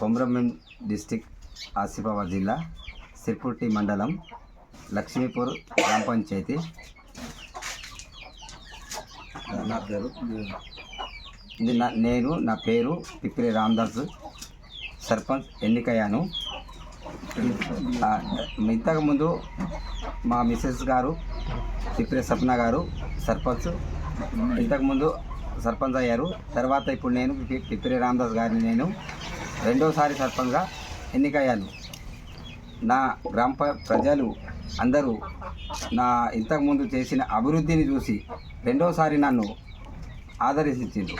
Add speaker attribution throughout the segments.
Speaker 1: Komaram Bheem district Asifabad జిల్లా సిర్పుట్టి మండలం లక్ష్మీపూర్ గ్రామ పంచాయతీ. నా పేరు ఇది నా నేను నా పేరు పిప్పిరి రామదాస్. సర్పంచ్ ఎన్నికయ్యాను. ఇంతకుముందు మా మిసెస్ గారు పిప్పిరి సప్న గారు సర్పంచ్. ఇంతకుముందు సర్పంచ్ అయ్యారు. తర్వాత ఇప్పుడు నేను పిప్పిరి రామదాస్ గారిని నేను రెండోసారి సర్పంచ్గా ఎన్నికయ్యాను. నా గ్రామ ప్రజలు అందరూ నా ఇంతకుముందు చేసిన అభివృద్ధిని చూసి రెండోసారి నన్ను ఆదరించిండ్రు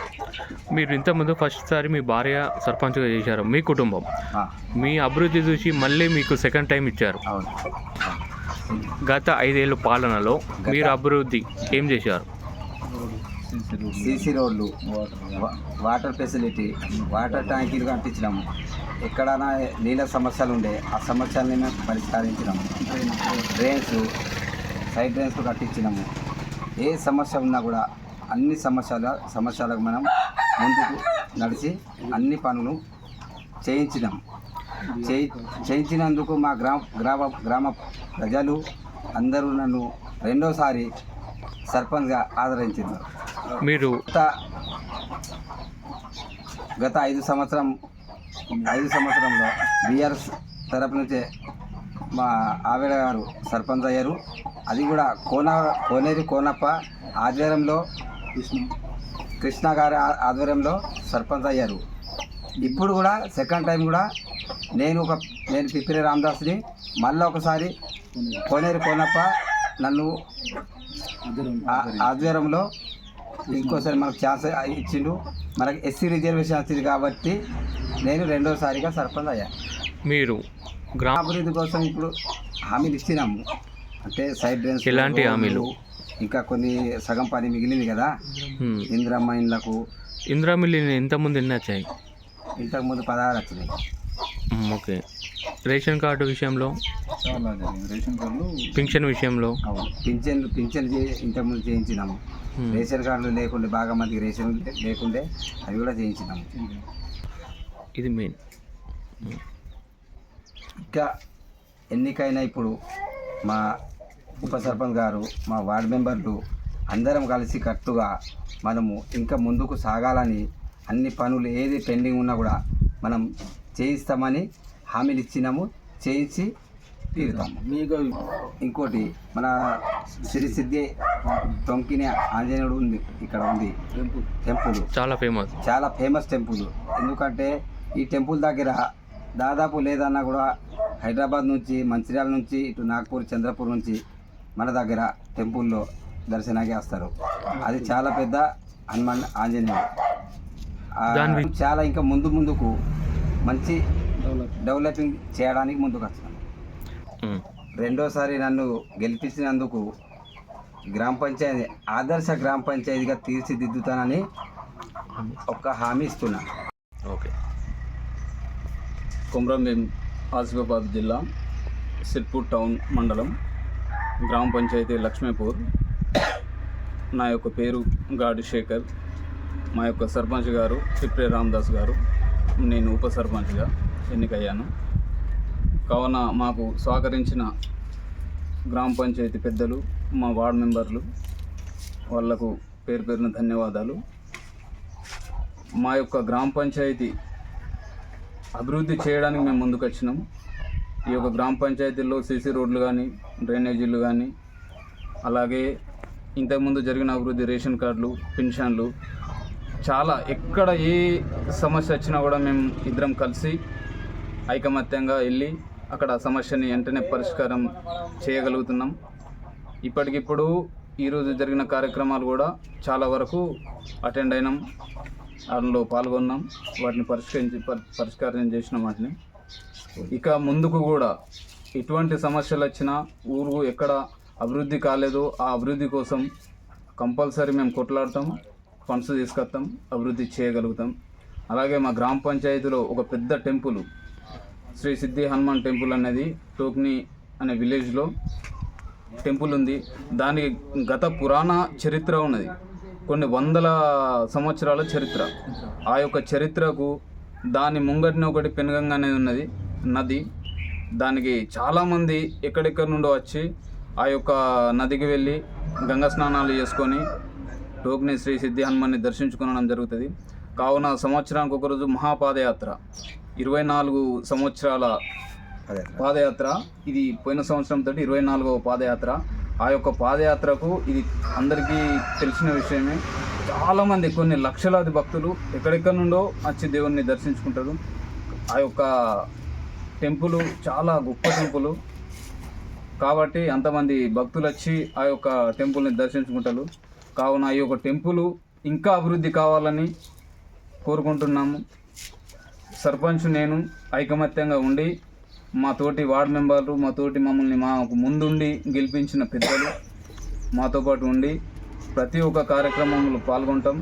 Speaker 2: మీరు ఇంతకుముందు ఫస్ట్ సారి మీ భార్య సర్పంచ్గా చేశారు మీ కుటుంబం. మీ అభివృద్ధి చూసి మళ్ళీ మీకు సెకండ్ టైం ఇచ్చారు. గత ఐదేళ్ళ పాలనలో మీరు అభివృద్ధి ఏం చేశారు?
Speaker 1: సీసీ రోడ్లు. వాటర్ ఫెసిలిటీ వాటర్ ట్యాంకీలు కట్టించినాము ఎక్కడైనా నీళ్ళ సమస్యలు ఉండే ఆ సమస్యల్ని మేము పరిష్కరించినాము. డ్రైన్స్ సైడ్ డ్రైన్స్ కట్టించినాము. ఏ సమస్య ఉన్నా కూడా అన్ని సమస్యల సమస్యలకు మనం ముందుకు నడిచి అన్ని పనులు చేయించినాం. చేయి చేయించినందుకు మా గ్రామ గ్రామ గ్రామ ప్రజలు అందరూ నన్ను రెండోసారి సర్పంచ్గా ఆదరించారు
Speaker 2: మీరు
Speaker 1: గత ఐదు సంవత్సరం ఐదు సంవత్సరంలో బీఆర్ఎస్ తరపు నుంచే మా ఆవిడ గారు సర్పంచ్ అయ్యారు. అది కూడా కోన కోనేరు కోనప్ప ఆధ్వర్యంలో కృష్ణ గారి ఆధ్వర్యంలో సర్పంచ్ అయ్యారు. ఇప్పుడు కూడా సెకండ్ టైం కూడా నేను ఒక నేను పిప్పిరి రామదాస్ని మళ్ళీ ఒకసారి కోనేరు కోనప్ప నన్ను ఆధ్వర్యంలో ఇంకోసారి మనకు ఛాన్స్ ఇచ్చిండు. మనకి ఎస్సీ రిజర్వేషన్ వచ్చింది కాబట్టి నేను రెండోసారిగా సర్పంచ్ అయ్యా.
Speaker 2: మీరు గ్రామ
Speaker 1: అభివృద్ధి కోసం ఇప్పుడు హామీలు ఇచ్చినాము. అంటే సైడ్ డ్రైన్స్
Speaker 2: ఎలాంటి హామీలు?
Speaker 1: ఇంకా కొన్ని సగం పని మిగిలింది కదా. ఇందిరమ్మ ఇండ్లకు
Speaker 2: ఇందిరా మిల్లి ఎంతమంది ఎన్ని వచ్చాయి?
Speaker 1: ఇంతకుముందు పదహారు వచ్చినాయి.
Speaker 2: ఓకే. రేషన్ కార్డు విషయంలో?
Speaker 1: చాలా రేషన్ కార్డులు
Speaker 2: పింఛన్ విషయంలో?
Speaker 1: అవును పింఛన్ పింఛన్ చే ఇంతకుముందు చేయించినాము. రేషన్ కార్డులు లేకుండే బాగా మందికి రేషన్ లే- లేకుండే అవి కూడా చేయించినాము.
Speaker 2: ఇది మెయిన్.
Speaker 1: ఇంకా ఎన్నికైనా ఇప్పుడు మా ఉప సర్పంచ్ గారు మా వార్డు మెంబర్లు అందరం కలిసి కట్టుగా మనము ఇంకా ముందుకు సాగాలని అన్ని పనులు ఏది పెండింగ్ ఉన్నా కూడా మనం చేయిస్తామని హామీలు ఇచ్చినాము చేయించి తీరుతాము. మీకు ఇంకోటి మన సిరి సిద్ధి టొంకిని ఆంజనేయుడు ఉంది ఇక్కడ ఉంది. టెంపుల్.
Speaker 2: చాలా ఫేమస్.
Speaker 1: చాలా ఫేమస్ టెంపుల్. ఎందుకంటే ఈ టెంపుల్ దగ్గర దాదాపు లేదన్నా కూడా హైదరాబాద్ నుంచి మంచిర్యాల నుంచి ఇటు నాగ్పూర్ చంద్రపూర్ నుంచి మన దగ్గర టెంపుల్లో దర్శనానికి వస్తారు. అది చాలా పెద్ద హనుమాన్ ఆంజనేయుడు. చాలా ఇంకా ముందు ముందుకు మంచి డెవలపింగ్ చేయడానికి ముందుకు వస్తాను. రెండోసారి నన్ను గెలిపించినందుకు గ్రామ పంచాయతీ ఆదర్శ గ్రామ పంచాయతీగా తీర్చిదిద్దుతానని ఒక హామీ ఇస్తున్నా.
Speaker 2: ఓకే.
Speaker 3: కొమరంభీం ఆసిఫాబాద్ జిల్లా సిర్పూర్ టౌన్ మండలం గ్రామ పంచాయతీ లక్ష్మీపూర్. నా యొక్క పేరు గాడి శేఖర్ మా యొక్క సర్పంచ్ గారు చిప్రే రామదాస్ గారు నేను ఉప సర్పంచ్గా ఎన్నికయ్యాను. కావున మాకు సహకరించిన గ్రామ పంచాయతీ పెద్దలు మా వార్డు మెంబర్లు వాళ్ళకు పేరు పేరున ధన్యవాదాలు. మా యొక్క గ్రామ పంచాయతీ అభివృద్ధి చేయడానికి మేము ముందుకు ఈ యొక్క గ్రామ పంచాయతీల్లో సీసీ రోడ్లు కానీ డ్రైనేజీలు కానీ అలాగే ఇంతకుముందు జరిగిన అభివృద్ధి రేషన్ కార్డులు పెన్షన్లు చాలా ఎక్కడ ఏ సమస్య వచ్చినా కూడా మేము ఇద్దరం కలిసి ఐకమత్యంగా వెళ్ళి అక్కడ ఆ సమస్యని వెంటనే పరిష్కారం చేయగలుగుతున్నాం. ఇప్పటికిప్పుడు ఈరోజు జరిగిన కార్యక్రమాలు కూడా చాలా వరకు అటెండ్ అయినాం. అందులో పాల్గొన్నాం. వాటిని పరిష్కరించి పరి- పరిష్కారం చేసిన వాటిని. ఇక ముందుకు కూడా ఎటువంటి సమస్యలు వచ్చినా ఊరు ఎక్కడ అభివృద్ధి కాలేదో ఆ అభివృద్ధి కోసం కంపల్సరీ మేము కొట్లాడతాము. ఫండ్స్ తీసుకొస్తాం అభివృద్ధి చేయగలుగుతాం. అలాగే మా గ్రామ పంచాయతీలో ఒక పెద్ద టెంపుల్ శ్రీ సిద్ధి హనుమాన్ టెంపుల్ అనేది టోక్ని అనే విలేజ్లో టెంపుల్ ఉంది దానికి గత పురాణ చరిత్ర ఉన్నది. కొన్ని వందల సంవత్సరాల చరిత్ర. ఆ యొక్క చరిత్రకు దాని ముంగటిన ఒకటి పెనుగంగ అనేది ఉన్నది నది. దానికి చాలామంది ఎక్కడెక్కడి నుండో వచ్చి ఆ యొక్క నదికి వెళ్ళి గంగా స్నానాలు చేసుకొని టోక్ని శ్రీ సిద్ధి హనుమాన్ని దర్శించుకోవడం జరుగుతుంది. కావున సంవత్సరానికి ఒకరోజు మహాపాదయాత్ర. ఇరవై నాలుగు సంవత్సరాల
Speaker 1: అదే
Speaker 3: పాదయాత్ర. ఇది పోయిన సంవత్సరం తోటి ఇరవై నాలుగవ పాదయాత్ర. ఆ యొక్క పాదయాత్రకు ఇది అందరికీ తెలిసిన విషయమే. చాలామంది కొన్ని లక్షలాది భక్తులు ఎక్కడెక్కడి నుండో వచ్చి దేవుణ్ణి దర్శించుకుంటారు. ఆ యొక్క టెంపుల్ చాలా గొప్ప టెంపుల్. కాబట్టి అంతమంది భక్తులు వచ్చి ఆ యొక్క టెంపుల్ని దర్శించుకుంటారు. కావున ఈ యొక్క టెంపుల్ ఇంకా అభివృద్ధి కావాలని కోరుకుంటున్నాము. సర్పంచ్ నేను ఐకమత్యంగా ఉండి మా తోటి వార్డు మెంబర్లు మా తోటి మమ్మల్ని మాకు ముందుండి గెలిపించిన పెద్దలు మాతో పాటు ఉండి ప్రతి ఒక్క కార్యక్రమంలో పాల్గొంటాం.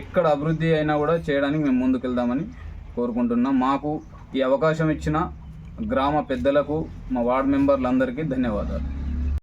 Speaker 3: ఎక్కడ అభివృద్ధి అయినా కూడా చేయడానికి మేము ముందుకెళ్దామని కోరుకుంటున్నాం. మాకు ఈ అవకాశం ఇచ్చిన గ్రామ పెద్దలకు మా వార్డు మెంబర్లందరికీ ధన్యవాదాలు.